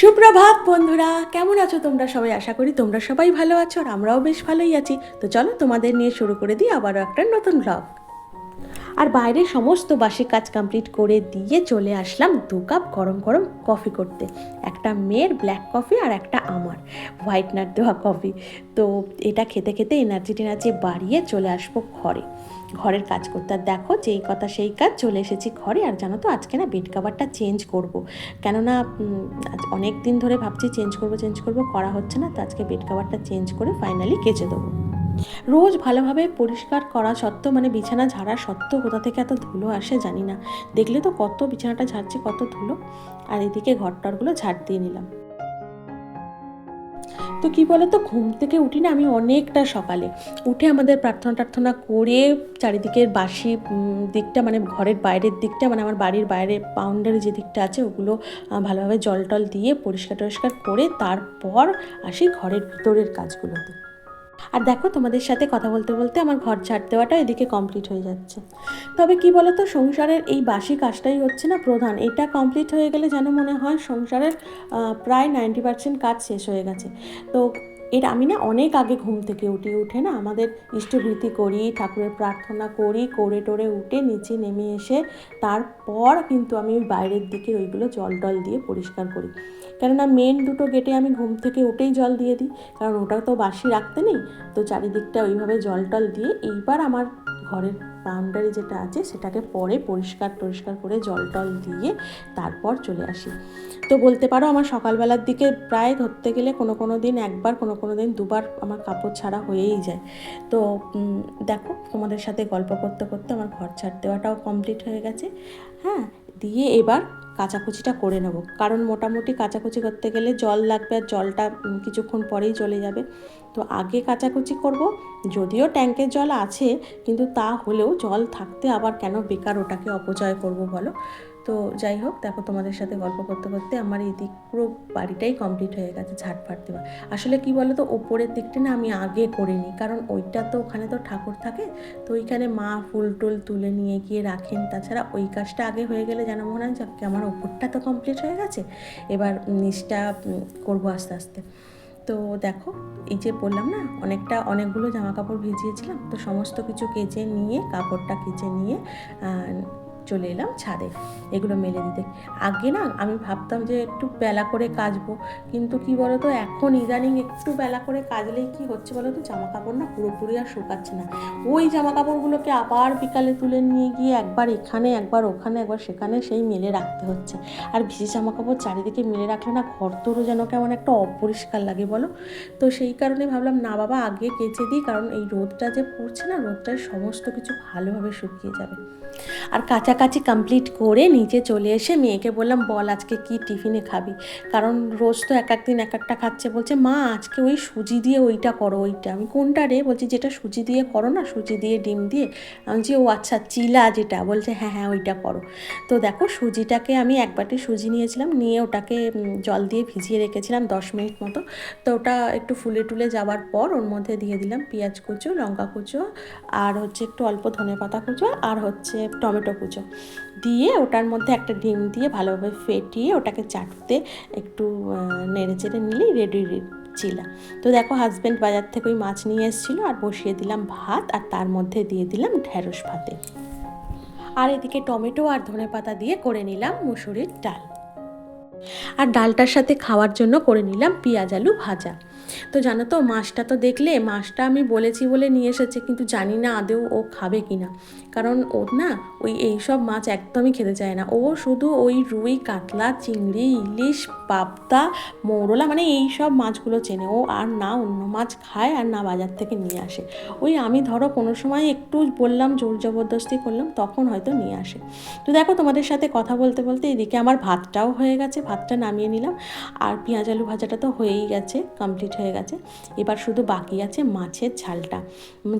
সুপ্রভাত বন্ধুরা, কেমন আছো তোমরা সবাই? আশা করি তোমরা সবাই ভালো আছো আর আমরাও বেশ ভালোই আছি। তো চলো তোমাদের নিয়ে শুরু করে দিই আবারও একটা নতুন ব্লগ আর বাইরে সমস্ত বাসি কাজ কমপ্লিট করে দিয়ে চলে আসলাম দু কাপ গরম গরম কফি করতে। একটা মেয়ের ব্ল্যাক কফি আর একটা আমার হোয়াইট নাট দেওয়া কফি তো এটা খেতে খেতে এনার্জি টেনার্জি বাড়িয়ে চলে আসব ঘরে। ঘরের কাজ করতে। আর দেখো যেই কথা সেই কাজ চলে এসেছি ঘরে। আর জানো তো আজকে না বেড কাভারটা চেঞ্জ করব। কেননা অনেক দিন ধরে ভাবছি চেঞ্জ করব চেঞ্জ করব, করা হচ্ছে না। তো আজকে বেড কাভারটা চেঞ্জ করে ফাইনালি কেচে দেবো। রোজ ভালোভাবে পরিষ্কার করা সত্ত্বেও মানে বিছানা ঝাড়া সত্ত্বেও কোথা থেকে এত ধুলো আসে জানি না। দেখলে তো কত বিছানাটা ঝাড়ছে, কত ধুলো। আর এদিকে ঘরটরগুলো ঝাড় দিয়ে নিলাম। তো কি বলো তো ঘুম থেকে উঠি না আমি অনেকটা সকালে। উঠে আমাদের প্রার্থনা টার্থনা করে চারিদিকের বাসি দিকটা মানে ঘরের বাইরের দিকটা মানে আমার বাড়ির বাইরে বাউন্ডারি যে দিকটা আছে ওগুলো ভালোভাবে জল টল দিয়ে পরিষ্কার টরিষ্কার করে তারপর আসি ঘরের ভিতরের কাজগুলোতে। আর দেখো তোমাদের সাথে কথা বলতে বলতে আমার ঘর ঝাড় দেওয়াটা এদিকে কমপ্লিট হয়ে যাচ্ছে। তবে কি বলতো, সংসারের এই বাসি কাজটাই হচ্ছে না প্রধান। এটা কমপ্লিট হয়ে গেলে যেন মনে হয় সংসারের প্রায় নাইনটি পার্সেন্ট কাজ শেষ হয়ে গেছে। তো এর আমি না অনেক আগে ঘুম থেকে উঠি, উঠে না আমাদের ইষ্টভীতি করি, ঠাকুরের প্রার্থনা করি, করে টোরে উঠে নিচে নেমে এসে তারপর কিন্তু আমি বাইরের দিকে ওইগুলো জল টল দিয়ে পরিষ্কার করি। কেননা মেন দুটো গেটে আমি ঘুম থেকে উঠেই জল দিয়ে দিই। কারণ ওটা তো বাসি রাখতে নেই। তো চারিদিকটা ওইভাবে জল টল দিয়ে এইবার আমার ঘরের বাউন্ডারি যেটা আছে, সেটাকে পরে পরিষ্কার টরিষ্কার করে জল টল দিয়ে তারপর চলে আসি। তো বলতে পারো আমার সকালবেলার দিকে প্রায় ধরতে গেলে কোনো কোনো দিন একবার, কোনো কোনো দিন দুবার আমার কাপড় ছাড়া হয়েই যায়। তো দেখো তোমাদের সাথে গল্প করতে করতে আমার ঘর ছাড় দেওয়াটাও কমপ্লিট হয়ে গেছে। হ্যাঁ দিয়ে এবার কাচাকুচিটা করে নেব। কারণ মোটামুটি কাঁচাকুচি করতে গেলে জল লাগবে আর জলটা কিছুক্ষণ পরেই চলে যাবে। তো আগে কাচাকুচি করব, যদিও ট্যাঙ্কের জল আছে, কিন্তু তা হলেও জল থাকতে আবার কেন বেকার ওটাকে অপচয় করব বলো? তো যাই হোক, দেখো তোমাদের সাথে গল্প করতে করতে আমার এই দিক পুরো বাড়িটাই কমপ্লিট হয়ে গেছে ঝাড়ফাট দেওয়া। আসলে কি বলো তো ওপরের দিকটা না আমি আগে করে নিই কারণ ওইটা তো ওখানে তো ঠাকুর থাকে, তো ওইখানে মা ফুল টুল তুলে নিয়ে গিয়ে রাখেন। তাছাড়া ওই কাজটা আগে হয়ে গেলে যেন মনে হয় যাক আমার ওপরটা তো কমপ্লিট হয়ে গেছে, এবার নিচটা করব আস্তে আস্তে। তো দেখো, এই যে বললাম না, অনেকটা অনেকগুলো জামা কাপড় ভিজিয়েছিলাম, তো সমস্ত কিছু কেচে নিয়ে, কাপড়টা কেচে নিয়ে চলে এলাম ছাদে। এগুলো মেলে দিতে। আগে না আমি ভাবতাম যে একটু বেলা করে কাচবো, কিন্তু কি বলতো, এখন ইদানিং একটু বেলা করে কাচলেই কি হচ্ছে বলো তো জামা কাপড় না পুরোপুরি আর শুকাচ্ছে না। ওই জামা কাপড়গুলোকে আবার বিকালে তুলে নিয়ে গিয়ে একবার এখানে, একবার ওখানে, একবার সেখানে সেই মেলে রাখতে হচ্ছে। আর ভিজে জামা কাপড় চারিদিকে মেলে রাখলে না ঘর তোরও যেন কেমন একটা অপরিষ্কার লাগে বলো। তো সেই কারণে ভাবলাম, না বাবা, আগে কেচে দিই, কারণ এই রোদটা যে পড়ছে না, রোদটায় সমস্ত কিছু ভালোভাবে শুকিয়ে যাবে। আর কাছাকাছি কমপ্লিট করে নিচে চলে এসে মেয়েকে বললাম, বল আজকে কি টিফিনে খাবি? কারণ রোজ তো এক একদিন এক একটা খাচ্ছে। বলছে, মা, আজকে ওই সুজি দিয়ে ওইটা করো, ওইটা। আমি, কোনটা রে? বলছি, যেটা সুজি দিয়ে করো না, সুজি দিয়ে ডিম দিয়ে। আমি বলছি, ও আচ্ছা চিলা যেটা। বলছে হ্যাঁ হ্যাঁ ওইটা করো। তো দেখো, সুজিটাকে আমি এক বাটি সুজি নিয়েছিলাম, নিয়ে ওটাকে জল দিয়ে ভিজিয়ে রেখেছিলাম দশ মিনিট মতো। তো ওটা একটু ফুলে টুলে যাওয়ার পর ওর মধ্যে দিয়ে দিলাম পেঁয়াজ কুচো, লঙ্কা কুচো, আর হচ্ছে একটু অল্প ধনে পাতা কুচো, আর হচ্ছে টমেটো কুচো। দিয়ে ওটার মধ্যে একটা ডিম দিয়ে ভালোভাবে ফেটিয়ে ওটাকে চাটতে একটু নেড়ে চেড়ে নিলেই রেডি চিলা তো দেখো হাজব্যান্ড বাজার থেকে ওই মাছ নিয়ে এসেছিল আর বসিয়ে দিলাম ভাত আর তার মধ্যে দিয়ে দিলাম ঢ্যাঁড়স ভাতে। আর এদিকে টমেটো আর ধনে পাতা দিয়ে করে নিলাম মুসুরির ডাল। আর ডালটার সাথে খাওয়ার জন্য করে নিলাম পেঁয়াজ আলু ভাজা। তো জানো তো, মাছটা তো দেখলে, মাছটা আমি বলেছি বলে নিয়ে এসেছে, কিন্তু জানি না আদেও ও খাবে কি না কারণ ও না ওই এইসব মাছ একদমই খেতে চায় না। ও শুধু ওই রুই, কাতলা, চিংড়ি, ইলিশ, পাবদা, মৌরলা মানে এই সব মাছগুলো চেনে। ও আর না অন্য মাছ খায় আর না বাজার থেকে নিয়ে আসে। ওই আমি ধরো কোনো সময় একটু বললাম, জোর জবরদস্তি করলাম, তখন হয়তো নিয়ে আসে। তো দেখো তোমাদের সাথে কথা বলতে বলতে এদিকে আমার ভাতটাও হয়ে গেছে, ভাতটা নামিয়ে নিলাম। আর পেঁয়াজ আলু ভাজাটা তো হয়েই গেছে কমপ্লিট হয়ে গেছে। এবার শুধু বাকি আছে মাছের ঝালটা।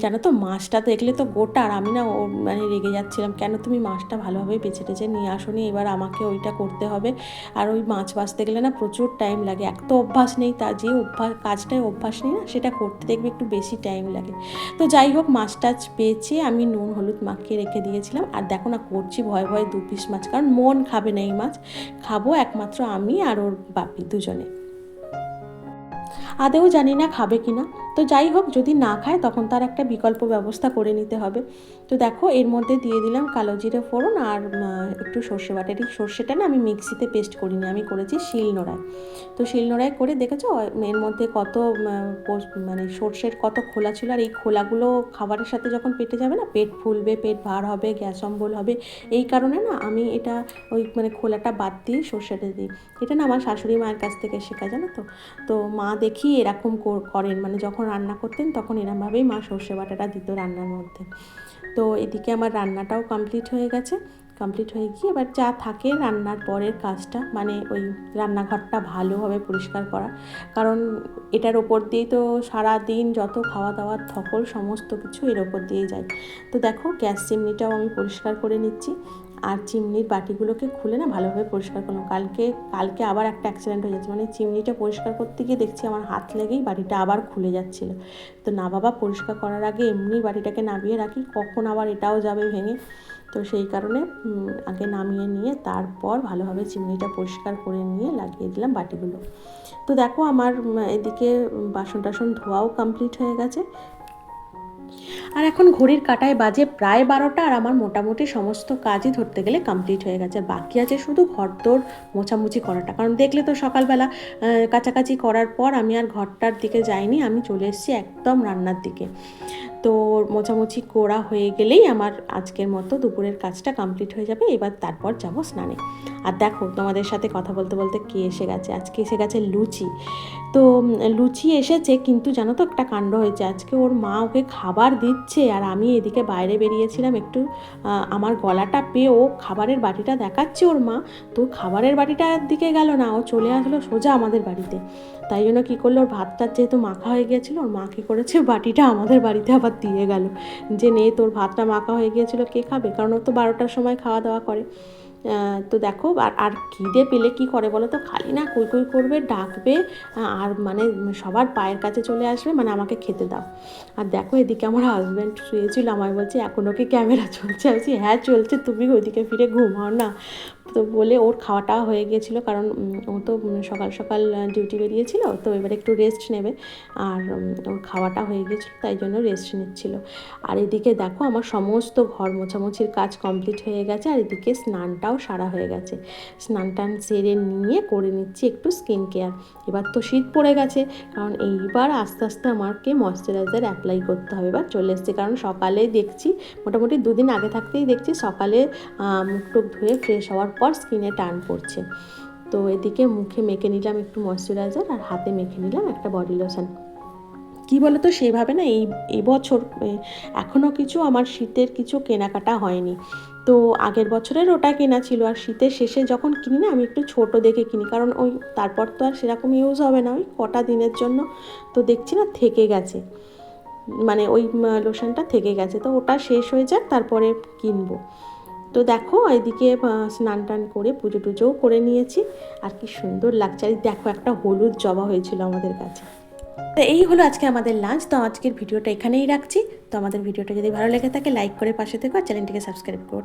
জানো তো, মাছটা দেখলে তো গোটা আর আমি না ও মানে রেগে যাচ্ছিলাম, কেন তুমি মাছটা ভালোভাবে বেছে টেছে নিয়ে আসোনি? এবার আমাকে ওইটা করতে হবে। আর ওই মাছ বাছতে গেলে না প্রচুর টাইম লাগে। এক তো অভ্যাস নেই তা যে অভ্যাস, কাজটায় অভ্যাস নেই না, সেটা করতে দেখবে একটু বেশি টাইম লাগে। তো যাই হোক মাছ টাছ পেয়েছি, আমি নুন, হলুদ মাখিয়ে রেখে দিয়েছিলাম। আর দেখো না, করছি ভয় ভয়ে দু পিস মাছ, কারণ মন খাবে না এই মাছ। খাব একমাত্র আমি আর ওর বাপি দুজনে। আদেও জানি না খাবে কি না তো যাই হোক, যদি না খায় তখন তার একটা বিকল্প ব্যবস্থা করে নিতে হবে। তো দেখো, এর মধ্যে দিয়ে দিলাম কালো জিরে ফোড়ন আর একটু সর্ষে বাটা। এই সর্ষেটা না আমি মিক্সিতে পেস্ট করিনি, আমি করেছি শিল নোড়ায় তো শিল নোড়ায় করে দেখেছ এর মধ্যে কত মানে সর্ষের কত খোলা ছিল আর এই খোলাগুলো খাবারের সাথে যখন পেটে যাবে না, পেট ফুলবে, পেট ভার হবে, গ্যাস অম্বল হবে। এই কারণে না আমি এটা ওই মানে খোলাটা বাদ দিয়ে সর্ষেটা দিই। এটা না আমার শাশুড়ি মায়ের কাছ থেকে শেখা জানো তো? তো মা দেখি এরকম কর- করেন। মানে যখন রান্না করতেন, তখন এরমভাবেই মা সর্ষে বাটাটা দিত রান্নার মধ্যে। তো এদিকে আমার রান্নাটাও কমপ্লিট হয়ে গেছে। কমপ্লিট হয়ে গিয়ে এবার যা থাকে রান্নার পরের কাজটা মানে ওই রান্নাঘরটা ভালোভাবে পরিষ্কার করা। কারণ এটার ওপর দিয়েই তো সারা দিন যত খাওয়া দাওয়ার ধকল সমস্ত কিছু এর ওপর দিয়েই যায়। তো দেখো, গ্যাস চিমনিটাও আমি পরিষ্কার করে নিচ্ছি। আর চিমনির বাটিগুলোকে খুলে না ভালোভাবে পরিষ্কার করলাম। কালকে কালকে আবার একটা অ্যাক্সিডেন্ট হয়ে যাচ্ছে। মানে চিমনিটা পরিষ্কার করতে গিয়ে দেখছি আমার হাত লেগেই বাটিটা আবার খুলে যাচ্ছিল। তো না বাবা, পরিষ্কার করার আগে এমনি বাটিটাকে নামিয়ে রাখি। কখন আবার এটাও যাবে ভেঙে? তো সেই কারণে আগে নামিয়ে নিয়ে তারপর ভালোভাবে চিমনিটা পরিষ্কার করে নিয়ে লাগিয়ে দিলাম বাটিগুলো। তো দেখো আমার এদিকে বাসন টাসন ধোয়াও কমপ্লিট হয়ে গেছে। আর এখন ঘড়ির কাটায় বাজে প্রায় বারোটা আর আমার মোটামুটি সমস্ত কাজই ধরতে গেলে কমপ্লিট হয়ে গেছে। বাকি আছে শুধু ঘর ঘরদোর মোছামুছি করাটা। কারণ দেখলে তো সকালবেলা কাছাকাছি করার পর আমি আর ঘরটার দিকে যাইনি, আমি চলে এসেছি একদম রান্নার দিকে। তো মোছামুছি করা হয়ে গেলেই আমার আজকের মতো দুপুরের কাজটা কমপ্লিট হয়ে যাবে। এবার তারপর যাব স্নানে। আর দেখো, তোমাদের সাথে কথা বলতে বলতে কে এসে গেছে? আজকে এসে গেছে লুচি। তো লুচি এসেছে, কিন্তু জানো তো একটা কাণ্ড হয়েছে। আজকে ওর মা ওকে খাবার দিচ্ছে আর আমি এদিকে বাইরে বেরিয়েছিলাম একটু আমার গলাটা পেয়ে ও খাবারের বাটিটা দেখাচ্ছে ওর মা। তো খাবারের বাটিটার দিকে গেল না, ও চলে আসলো সোজা আমাদের বাড়িতে। তাই জন্য কী করল, ওর ভাতটা যেহেতু মাখা হয়ে গিয়েছিল, ওর মা কী করেছে, বাটিটা আমাদের বাড়িতে আবার দিয়ে গেল। যে নে, তোর ভাতটা মাখা হয়ে গিয়েছিল, কে খাবে? কারণ ও তো বারোটার সময় খাওয়া দাওয়া করে। তো দেখো, আর আর খিদে পেলে কি করে বলো তো? খালি না কুই কুই করবে, ডাকবে আর মানে সবার পায়ের কাছে চলে আসবে মানে আমাকে খেতে দাও। আর দেখো, এদিকে আমার হাজব্যান্ড শুয়েছিল, আমায় বলছে এখনও কি ক্যামেরা চলছে। আমি হ্যাঁ চলছে। তুমি ওইদিকে ফিরে ঘুমাও না। তো বলে ওর খাওয়াটা হয়ে গিয়েছিল, কারণ ও তো সকাল সকাল ডিউটি বেরিয়েছিল, তো এবার একটু রেস্ট নেবে। আর ওর খাওয়াটা হয়ে গিয়েছিল, তাই জন্য রেস্ট নিচ্ছিল। আর এদিকে দেখো আমার সমস্ত ঘর মোছামুছির কাজ কমপ্লিট হয়ে গেছে, আর এদিকে স্নানটাও সারা হয়ে গেছে। স্নান টান সেরে নিয়ে করে নিচ্ছি একটু স্কিন কেয়ার এবার তো শীত পড়ে গেছে, কারণ এইবার আস্তে আস্তে আমাকে ময়শ্চারাইজার অ্যাপ্লাই করতে হবে। এবার চলে এসছে, কারণ সকালে দেখছি, মোটামুটি দুদিন আগে থাকতেই দেখছি, সকালে মুখ টুক ধুয়ে ফ্রেশ হওয়ার পর স্কিনে টান পড়ছে তো এদিকে মুখে মেখে নিলাম একটু ময়শ্চারাইজার আর হাতে মেখে নিলাম একটা বডি লোশন কি বলো তো সেভাবে না এই এবছর এখনও কিছু আমার শীতের কিছু কেনাকাটা হয়নি। তো আগের বছরের ওটা কেনা ছিল আর শীতের শেষে যখন কিনি না, আমি একটু ছোট দেখে কিনি। কারণ ওই তারপর তো আর সেরকম ইউজ হবে না, ওই কটা দিনের জন্য। তো দেখছি না থেকে গেছে। মানে ওই লোশনটা থেকে গেছে। তো ওটা শেষ হয়ে যাক, তারপরে কিনবো। তো দেখো, এদিকে স্নান টান করে পুজো টুজোও করে নিয়েছি। আর কি সুন্দর লাগছে। আর দেখো, একটা হলুদ জবা হয়েছিল আমাদের কাছে। তো এই হলো আজকে আমাদের লাঞ্চ তো আজকের ভিডিওটা এখানেই রাখছি। তো আমাদের ভিডিওটা যদি ভালো লেগে থাকে লাইক করে পাশে থেকো আর চ্যানেলটিকে সাবস্ক্রাইব করো।